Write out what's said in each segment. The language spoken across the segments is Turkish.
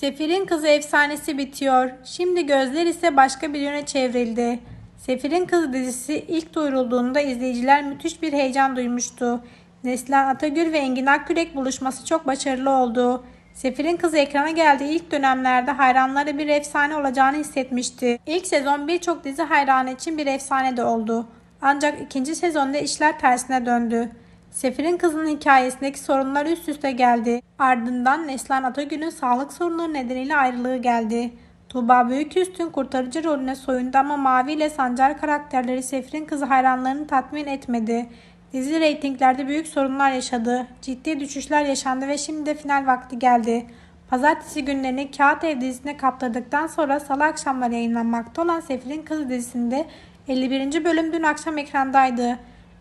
Sefir'in Kızı efsanesi bitiyor. Şimdi gözler ise başka bir yöne çevrildi. Sefir'in Kızı dizisi ilk duyurulduğunda izleyiciler müthiş bir heyecan duymuştu. Neslihan Atagül ve Engin Akkürek buluşması çok başarılı oldu. Sefir'in Kızı ekrana geldiği ilk dönemlerde hayranları bir efsane olacağını hissetmişti. İlk sezon birçok dizi hayranı için bir efsane de oldu. Ancak ikinci sezonda işler tersine döndü. Sefir'in kızının hikayesindeki sorunlar üst üste geldi. Ardından Neslihan Atagül'ün sağlık sorunları nedeniyle ayrılığı geldi. Tuğba Büyüküstün kurtarıcı rolüne soyundu ama Mavi ile Sancar karakterleri Sefir'in kızı hayranlarını tatmin etmedi. Dizi reytinglerde büyük sorunlar yaşadı. Ciddi düşüşler yaşandı ve şimdi de final vakti geldi. Pazartesi günlerini Kağıt Ev dizisine kaptırdıktan sonra salı akşamları yayınlanmakta olan Sefir'in Kızı dizisinde 51. bölüm dün akşam ekrandaydı.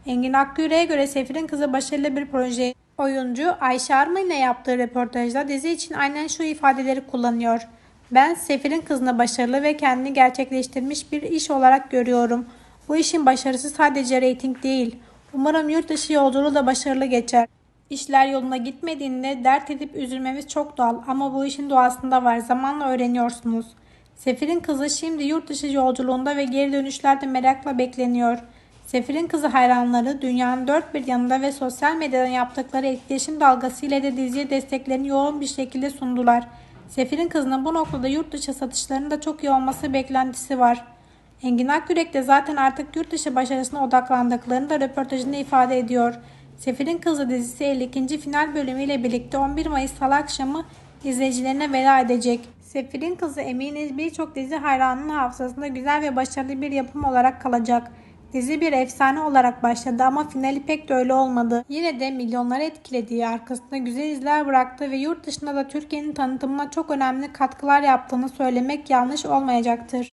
Engin Akgüre'ye göre Sefir'in Kızı başarılı bir proje. Oyuncu Ayşe Arma ile yaptığı röportajda dizi için aynen şu ifadeleri kullanıyor. Ben Sefir'in kızını başarılı ve kendini gerçekleştirmiş bir iş olarak görüyorum. Bu işin başarısı sadece reyting değil. Umarım yurt dışı yolculuğu da başarılı geçer. İşler yoluna gitmediğinde dert edip üzülmemiz çok doğal ama bu işin doğasında var. Zamanla öğreniyorsunuz. Sefir'in kızı şimdi yurt dışı yolculuğunda ve geri dönüşlerde merakla bekleniyor. Sefir'in kızı hayranları dünyanın dört bir yanında ve sosyal medyadan yaptıkları etkileşim dalgasıyla da diziye desteklerini yoğun bir şekilde sundular. Sefir'in kızının bu noktada yurt dışı satışlarının da çok iyi olması beklentisi var. Engin Akgürek de zaten artık yurt dışı başarısına odaklandıklarını da röportajında ifade ediyor. Sefir'in Kızı dizisi 52. final bölümüyle birlikte 11 Mayıs Salı akşamı izleyicilerine veda edecek. Sefir'in Kızı eminiz birçok dizi hayranının hafızasında güzel ve başarılı bir yapım olarak kalacak. Dizi bir efsane olarak başladı ama finali pek de öyle olmadı. Yine de milyonları etkilediği arkasında güzel izler bıraktı ve yurt dışında da Türkiye'nin tanıtımına çok önemli katkılar yaptığını söylemek yanlış olmayacaktır.